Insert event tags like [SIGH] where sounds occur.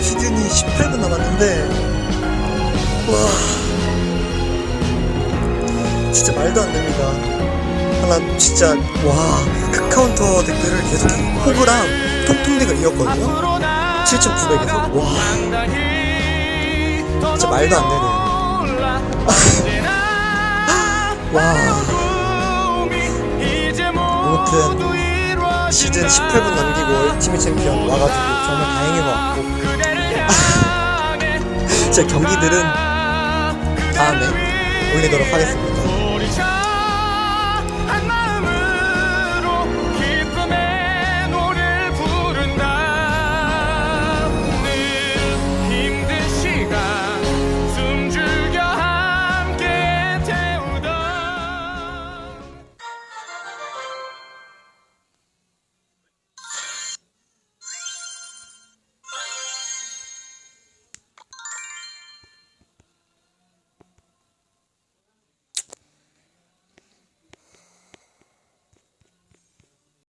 시즌이 18분 남았는데 와 진짜 말도 안 됩니다. 하나 진짜 와 카카운터 댓글을 계속 호그랑 통통대가 이었거든요. 7,900에서 와 진짜 말도 안 되네요. [LAUGHS] 시즌 18분 남기고 얼티밋 챔피언 와가지고 정말 다행인 것 같고 [LAUGHS] 제 경기들은 다음에 올리도록 하겠습니다.